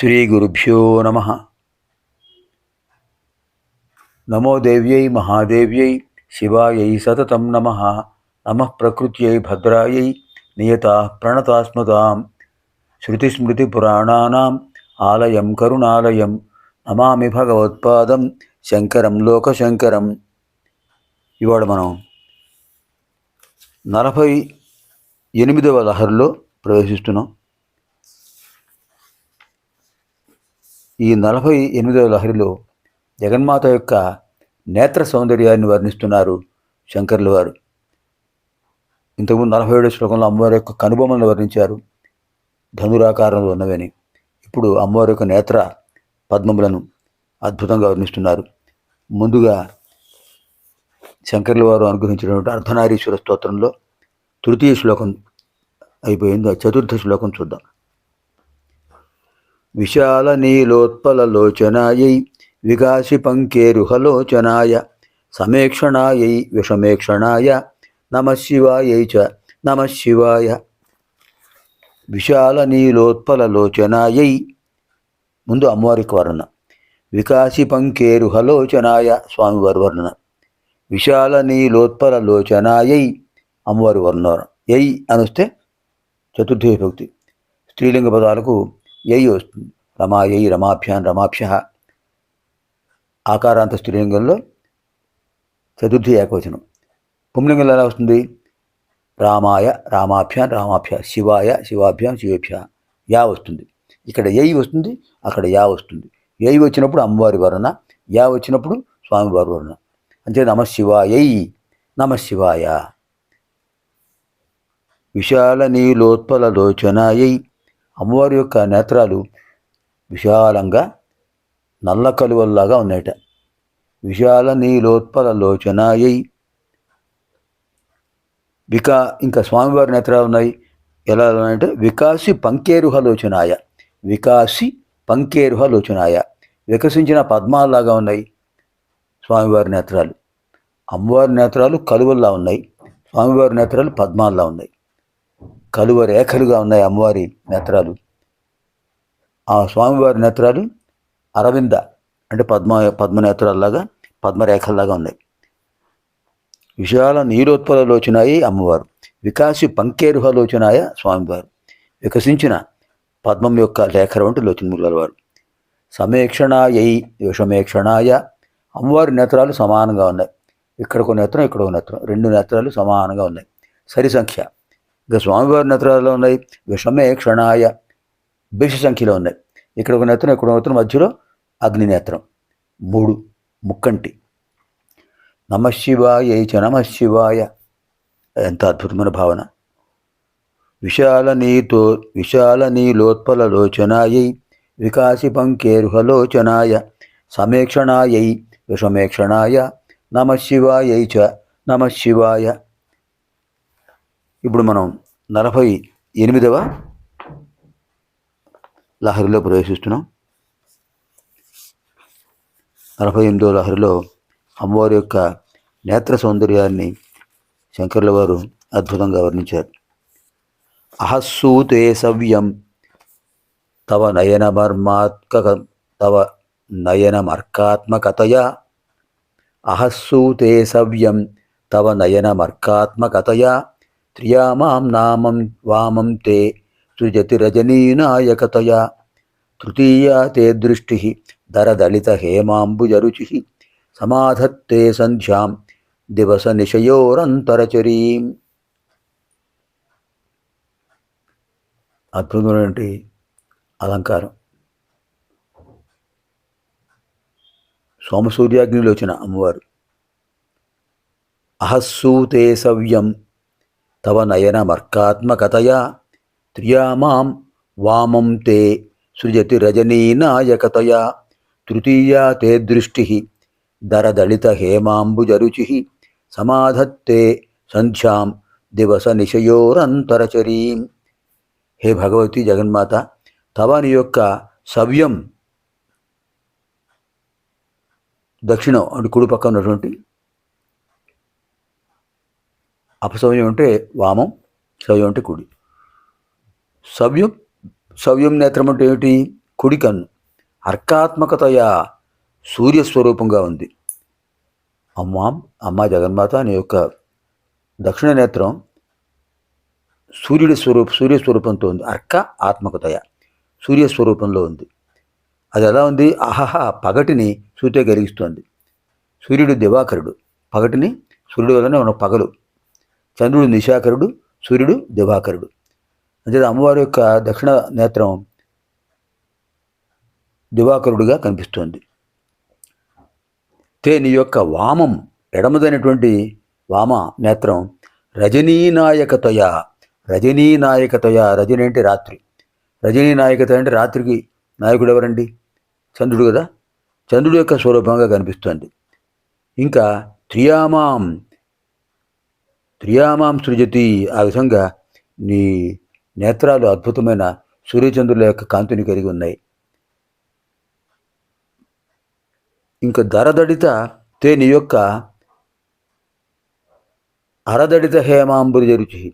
శ్రీగురుభ్యో నమ నమో దేవ్యై మహాదేవ్యై శివాయై సతతం నమ నమ ప్రకృత్యై భద్రాయై నియత ప్రణతాస్మతాం శృతిస్మృతిపురాణానాం ఆలయం కరుణాలయం నమామి భగవత్పాదం శంకరం లోకశంకరం ఇవాడు మనం నలభై ఎనిమిదవ లహరిలో ప్రవేశిస్తున్నాం. ఈ నలభై ఎనిమిదవ లహరిలో జగన్మాత యొక్క నేత్ర సౌందర్యాన్ని వర్ణిస్తున్నారు శంకర్ల వారు. ఇంతకుముందు నలభై ఏడో శ్లోకంలో అమ్మవారి యొక్క కనుబొమ్మలను వర్ణించారు ధనురాకారంలో ఉన్నవని. ఇప్పుడు అమ్మవారి యొక్క నేత్ర పద్మములను అద్భుతంగా వర్ణిస్తున్నారు. ముందుగా శంకర్ల వారు అనుగ్రహించినటువంటి అర్ధనారీశ్వర స్తోత్రంలో తృతీయ శ్లోకం అయిపోయింది. చతుర్థ శ్లోకం చూద్దాం. విశాల నీలోత్పలలోచనాయై వికాసి పంకేరుహలోచనాయ సమేక్షణాయై విషమేక్షణాయ నమ శివాయై చ నమ శివాయ విశాల నీలోత్పలలోచనాయై ముందు అమ్మవారికి వర్ణన. వికాసి పంకేరుహలోచనాయ స్వామివారి వర్ణన. విశాల నీలోత్పలలోచనాయై అమ్మవారి వర్ణన. యై అనుస్తే చతుర్థ విభక్తి. స్త్రీలింగ పదాలకు యై వస్తుంది. రమాయై రమాభ్యాన్ రమాభ్య. ఆకారాంత స్త్రీలింగంలో చతుర్థి ఏకవచనం. పుంలింగంలో ఎలా వస్తుంది? రామాయ రామాభ్యాన్ రామాభ్య శివాయ శివాభ్యాం శివేభ్య. యా వస్తుంది. ఇక్కడ ఎయి వస్తుంది అక్కడ యా వస్తుంది. ఎయి వచ్చినప్పుడు అమ్మవారి వరణ యా వచ్చినప్పుడు స్వామివారి వరణ. అంతే నమ శివాయై నమ శివాయ. విశాల నీలోత్పల లోచనాయై అమ్మవారి యొక్క నేత్రాలు విశాలంగా నల్ల కలువల్లాగా ఉన్నాయట. విశాల నీలోత్పల లోచనాయై. వికా ఇంకా స్వామివారి నేత్రాలు ఉన్నాయి. ఎలా ఉన్నాయంటే వికాసి పంకేరుహ లోచనాయ. వికాసి పంకేరుహ లోచనాయ. వికసించిన పద్మాల్లాగా ఉన్నాయి స్వామివారి నేత్రాలు. అమ్మవారి నేత్రాలు కలువల్లా ఉన్నాయి. స్వామివారి నేత్రాలు పద్మాల్లా ఉన్నాయి. కలువ రేఖలుగా ఉన్నాయి అమ్మవారి నేత్రాలు. ఆ స్వామివారి నేత్రాలు అరవింద అంటే పద్మ పద్మనేత్రాల్లాగా పద్మరేఖల్లాగా ఉన్నాయి. విశాల నీలోత్పలలోచనాయి అమ్మవారు. వికాసి పంకేరుహలోచనాయ స్వామివారు. వికసించిన పద్మం యొక్క లేఖర వంటి లోచనముల వారు. సమేక్షణాయై విషమేక్షణాయ అమ్మవారి నేత్రాలు సమానంగా ఉన్నాయి. ఇక్కడ ఒక నేత్రం ఇక్కడ ఒక నేత్రం. రెండు నేత్రాలు సమానంగా ఉన్నాయి. సరి సంఖ్య ఇక స్వామివారి నేత్రాల్లో ఉన్నాయి విషమే క్షణాయ బిష సంఖ్యలో ఉన్నాయి. ఇక్కడ ఒక నేత్రం ఇక్కడ నేత్రం మధ్యలో అగ్ని నేత్రం. మూడు ముక్కంటి. నమశివాయ చ నమశివాయ ఎంత అద్భుతమైన భావన. విశాల నీతో విశాల నీలోత్పల లోచనాయై వికాసి పంకేరుహలోచనాయ సమేక్షణాయై విషమేక్షణాయ నమశివాయై చ నమశివాయ ఇప్పుడు మనం నలభై ఎనిమిదవ లహరిలో ప్రవేశిస్తున్నాం. నలభై ఎనిమిదవ లహరిలో అమ్మవారి యొక్క నేత్ర సౌందర్యాన్ని శంకర్ల వారు అద్భుతంగా వర్ణించారు. అహస్సూతే సవ్యం తవ నయనమర్మాత్క తవ నయనమర్కాత్మకతయా. అహస్సూతే సవ్యం తవ నయనమర్కాత్మకతయా. త్రియామాం నామం వామం తే సృజతి రజనీనాయకతయా తృతీయా తే దృష్టి దరదళిత హేమాంబుజరుచి సమాధత్తే సంధ్యాం దివస నిశయోరంతరచరీం అద్భుతమైనటువంటి అలంకారం. సోమసూర్యాగ్నిలో వచ్చిన అమ్మవారు అహస్సూతే సవ్యం తవ నయనమర్కాత్మకతయా త్రియామాం వామం తే సృజతి రజనీనాయకతయా? తృతీయా తే దృష్టి దరదళిత హేమాంబుజరుచి సమాధత్తే సంధ్యాం దివస నిశయోరంతరచరీం హే భగవతి జగన్మాత తవని యొక్క సవ్యం దక్షిణం అంటే కుడి ఉన్నటువంటి అపసవ్యం అంటే వామం సవ్యం అంటే కుడి. సవ్యం సవ్యం నేత్రం అంటే ఏమిటి? కుడి కన్ను. అర్కాత్మకతయ సూర్యస్వరూపంగా ఉంది. అమ్మా అమ్మా జగన్మాత అనే యొక్క దక్షిణ నేత్రం సూర్యుడి స్వరూప సూర్యస్వరూపంతో ఉంది. అర్క ఆత్మకతయ సూర్యస్వరూపంలో ఉంది. అది ఎలా ఉంది? అహహ పగటిని సూర్య కలిగిస్తోంది సూర్యుడు దివాకరుడు. పగటిని సూర్యుడు వల్లనే ఉన్న పగలు. చంద్రుడు నిశాకరుడు సూర్యుడు దివాకరుడు. అంటే అమ్మవారి యొక్క దక్షిణ నేత్రం దివాకరుడుగా కనిపిస్తోంది. తే నీ యొక్క వామం ఎడమదైనటువంటి వామ నేత్రం రజనీనాయకతయ రజనీనాయకతయ రజని అంటే రాత్రి. రజనీనాయకత అంటే రాత్రికి నాయకుడు ఎవరండి చంద్రుడు కదా. చంద్రుడు యొక్క స్వరూపంగా కనిపిస్తోంది. ఇంకా త్రియామాం త్రియామాం సృజతి. ఆ విధంగా నీ నేత్రాలు అద్భుతమైన సూర్యచంద్రుల యొక్క కాంతిని కలిగి ఉన్నాయి. ఇంకా దరదడిత తే నీ యొక్క అరదడిత హేమాంబురి రుచి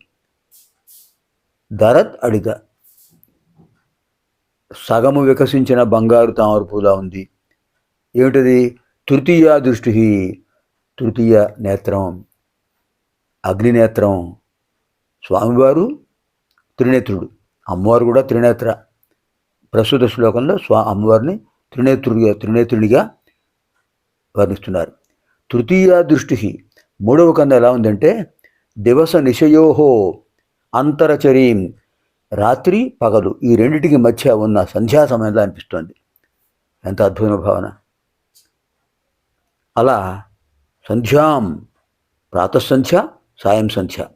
దరత్ అడిత. సగము వికసించిన బంగారు తామరపులా ఉంది. ఏమిటది? తృతీయ దృష్టి తృతీయ నేత్రం. అగ్నినేత్రం స్వామివారు త్రినేత్రుడు. అమ్మవారు కూడా త్రినేత్ర. ప్రస్తుత శ్లోకంలో స్వా అమ్మవారిని త్రినేత్రుడిగా త్రినేత్రుడిగా వర్ణిస్తున్నారు. తృతీయ దృష్టి మూడవ కంద ఎలా ఉందంటే దివస నిశయోహో అంతరచరీం రాత్రి పగలు. ఈ రెండింటికి మధ్య ఉన్న సంధ్యా సమయంలో అనిపిస్తోంది? ఎంత అద్భుతమైన భావన. అలా సంధ్యాం ప్రాతఃసంధ్య సాయం సంధ్య.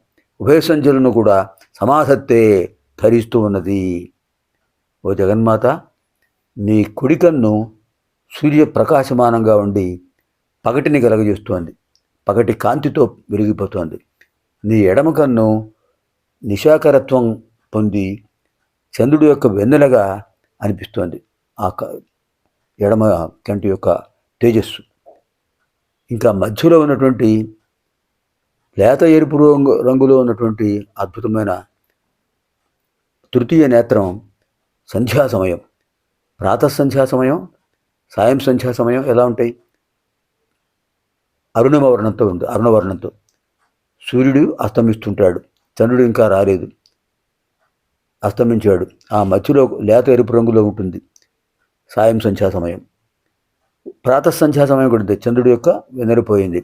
ఉభయ సంధ్యలను కూడా సమాధత్తే ధరిస్తూ ఉన్నది. ఓ జగన్మాత నీ కుడి కన్ను సూర్య ప్రకాశమానంగా ఉండి పగటిని కలగజేస్తోంది. పగటి కాంతితో విరిగిపోతోంది. నీ ఎడమ కన్ను నిశాకరత్వం పొంది చంద్రుడి యొక్క వెన్నెలగా అనిపిస్తోంది. ఆ క- ఎడమ కంటి యొక్క తేజస్సు. ఇంకా మధ్యలో ఉన్నటువంటి లేత ఎరుపు రంగు రంగులో ఉన్నటువంటి అద్భుతమైన తృతీయ నేత్రం సంధ్యా సమయం. ప్రాతః సంధ్యా సమయం సాయం సంధ్యా సమయం ఎలా ఉంటాయి? అరుణవర్ణంతో ఉంది. అరుణవర్ణంతో. సూర్యుడు అస్తమిస్తుంటాడు. చంద్రుడు ఇంకా రాలేదు. అస్తమించాడు. ఆ మధ్యలో లేత ఎరుపు రంగులో ఉంటుంది. సాయం సంధ్యా సమయం. ప్రాతః సంధ్యా సమయం కూడా ఉంది. చంద్రుడి యొక్క వెనరిపోయింది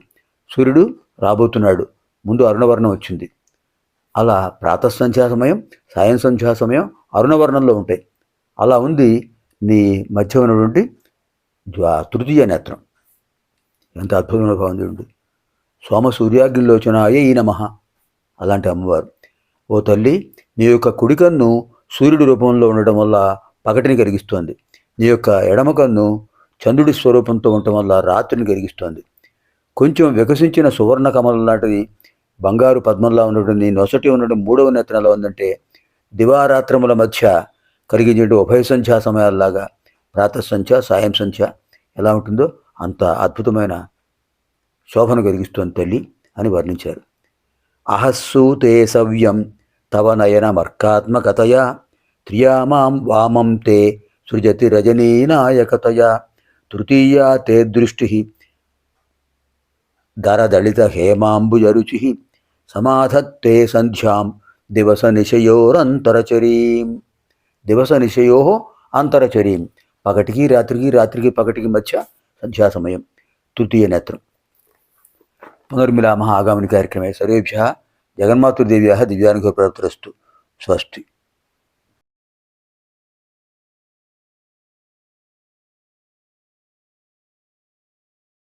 సూర్యుడు రాబోతున్నాడు. ముందు అరుణవర్ణం వచ్చింది. అలా ప్రాతస్సంధ్యా సమయం సాయం సంధ్యా సమయం అరుణవర్ణంలో ఉంటాయి. అలా ఉంది నీ మధ్య ఉన్నటువంటి తృతీయ నేత్రం. ఎంత అద్భుతమైన భావం చూడండి. సోమ సూర్యాగ్నిలోచనాయ ఈ నమ అలాంటి అమ్మవారు. ఓ తల్లి నీ యొక్క కుడి కన్ను సూర్యుడి రూపంలో ఉండటం వల్ల పగటిని కలిగిస్తోంది నీ యొక్క ఎడమ కన్ను చంద్రుడి స్వరూపంతో ఉండటం వల్ల రాత్రిని కలిగిస్తోంది కొంచెం వికసించిన సువర్ణ కమలం లాంటిది బంగారు పద్మంలా ఉండడం నీ నొసటి ఉండడం మూడవ నేత్రం ఎలా ఉందంటే దివారాత్రముల మధ్య కలిగించే ఉభయ సంధ్యా సమయాల్లాగా ప్రాతః సంధ్య సాయం సంధ్య ఎలా ఉంటుందో అంత అద్భుతమైన శోభను కలిగిస్తోంది తల్లి అని వర్ణించారు. అహస్సు తే సవ్యం తవ నయనమర్కాత్మకతయా త్రియామాం వామం తే సృజతి రజనీనాయకతయా తృతీయా తే దృష్టి దరదళిత హేమాంబుజరుచి సమాధత్తే సంధ్యాం దివస నిశయోరంతరచరీం దివస నిశయో అంతరచరీం. పగటికి రాత్రికి రాత్రికి పగటికి మధ్య సంధ్యా సమయం. తృతీయ నేత్రం. పునర్మిలామः ఆగామిని కార్యక్రమే. సర్వేభ్య సర్వేభ్యः దివ్యానుగ్రహ దివ్యానుగ్రహప్రాప్తిరస్తు స్వస్తి.